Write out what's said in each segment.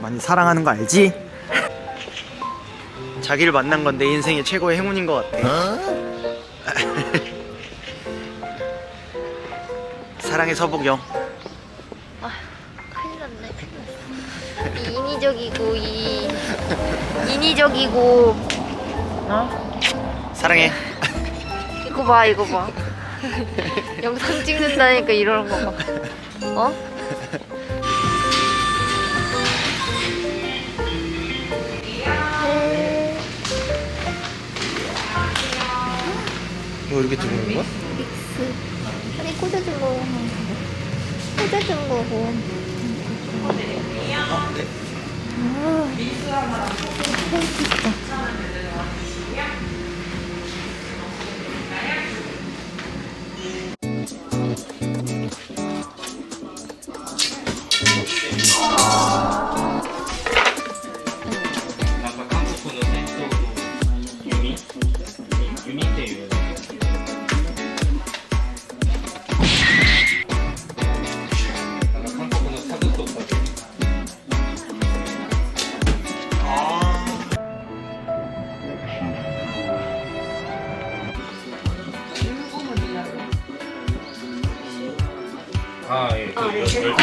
많이 사랑하는 거 알지? 자기를 만난 건 내 인생의 최고의 행운인 것 같아. 사랑해 서복영. 큰일 났네. 큰일 났어. 인위적이고 이 인위적이고 어? 사랑해. 이거 봐 이거 봐. 영상 찍는다니까 이러는 거 봐. 어? 뭐 이렇게 들어오는 거야? 믹스. 아니. 꽂아준 거고. 아, 네. 아, 예. 그 열- 열-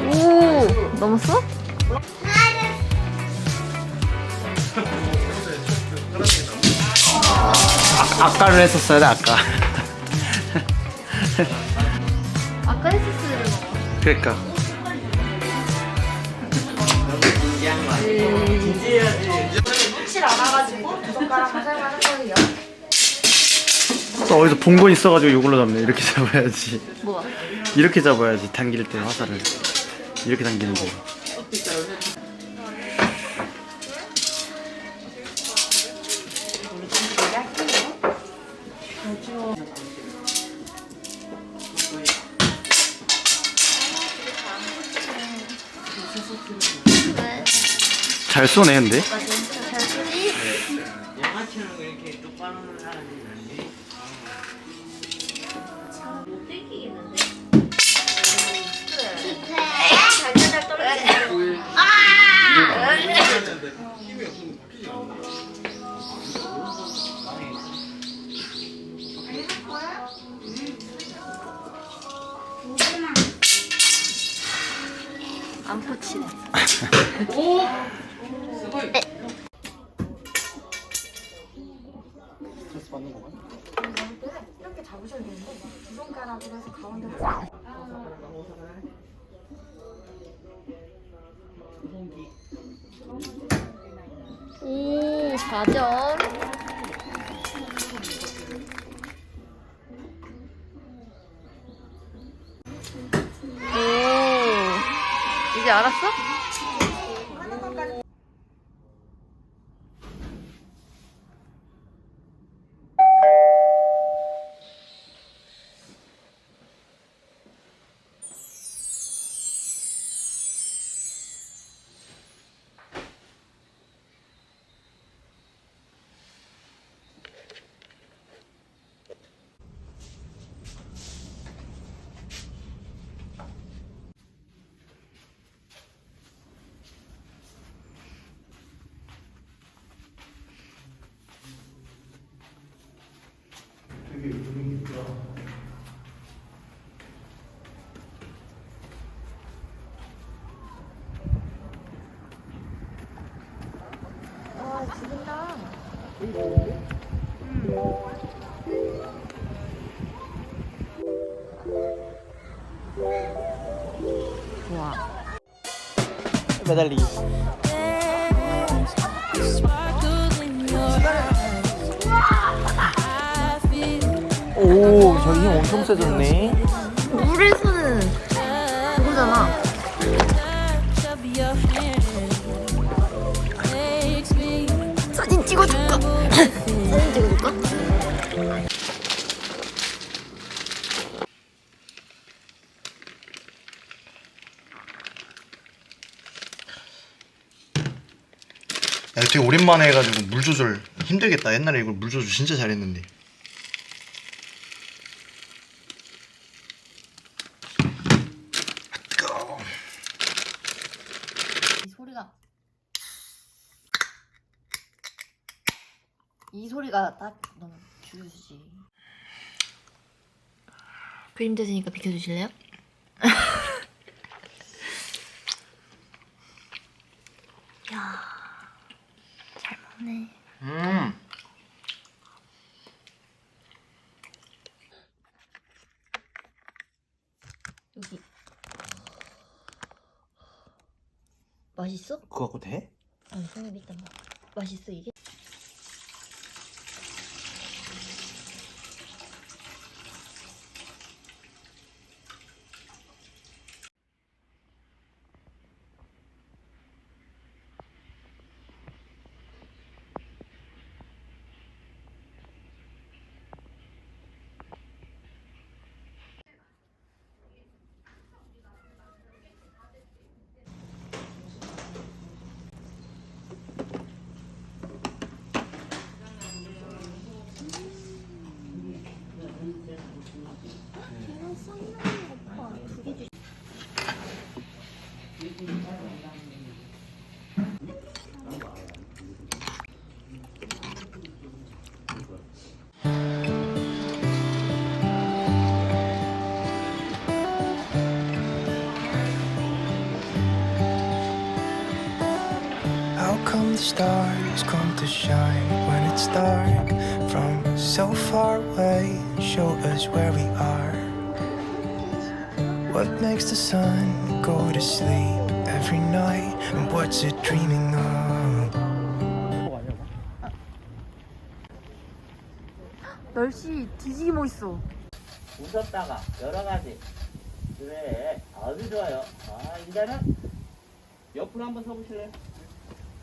오 넘었어? 아까를 했었어야 돼 아까. 아까 했었어야 돼. 그러니까. 또 어디서 본 거 있어가지고 이걸로 잡네. 이렇게 잡아야지. 뭐야? 이렇게 잡아야지 당길 때 화살을 이렇게 당기는 거. 잘 쏘네 근데. 잘 쓰지? 영 포치네. 오, 4점. 오, 이제 알았어? 매달리기. 오, 저기 힘 엄청 세졌네. 물에서는 그거잖아. 되게 오랜만에 해가지고 물 조절 힘들겠다. 옛날에 이걸 물 조절 진짜 잘했는데. 뜨거워. 이 소리가 이 소리가 딱 너무 죽여주지 그림 되시니까 비켜주실래요? 야잘 먹네 음. 여기 맛있어? 그거 갖고 돼? 아니 생각 일단 봐 맛있어 이게? The stars come to shine when it's dark from so far away? Show us where we are. What makes the sun go to sleep every night? And what's it dreaming of? 멸치 뒤지게 멋있어 웃었다가 여러 가지 그래 아주 좋아요 아 이제는 옆으로 한번 서보실래요?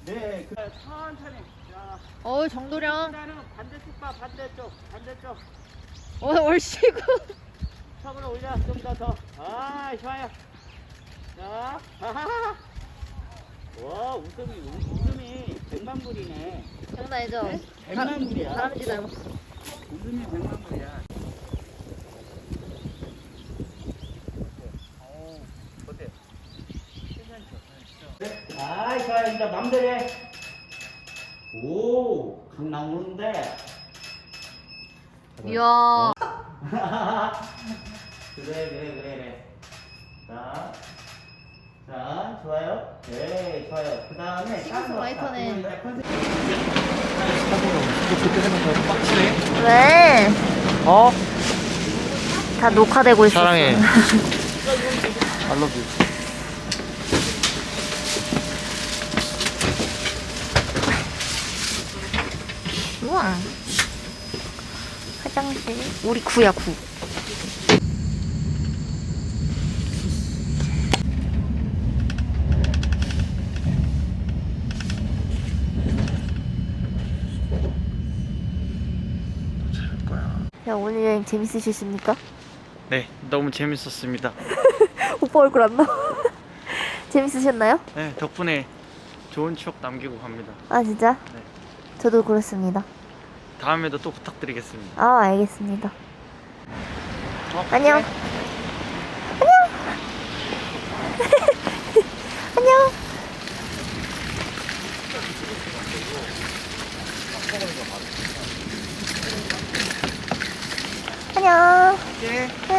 네 그래 천천히 자어 정도령 일단은 반대쪽 봐 반대쪽 반대쪽 어 얼씨구 턱을 올려 좀 더 더 아 좋아요 자 하하하 와 웃음이 우- 웃음이 백만 불이네 장난이죠? 백만 불이야 다람쥐 닮았어 웃음이 백만 불이야 아, 좋아요. 이제 맘대로 해. 오, 각 나오는데. 이야 그래, 그래, 그래, 그래. 자, 자, 좋아요. 네, 좋아요. 그 다음에. 그때 생각하면 빡치네. 왜? 어? 다 녹화되고 있어 사랑해. I love you. 우와 화장실 우리 구야 구 야 오늘 여행 재밌으셨습니까? 네, 너무 재밌었습니다. 오빠 얼굴 안 나와 재밌으셨나요? 네, 덕분에 좋은 추억 남기고 갑니다. 아 진짜? 네. 저도 그렇습니다 다음에도 또 부탁드리겠습니다. 아 알겠습니다 어, 안녕 그래? 안녕 안녕 예. 응.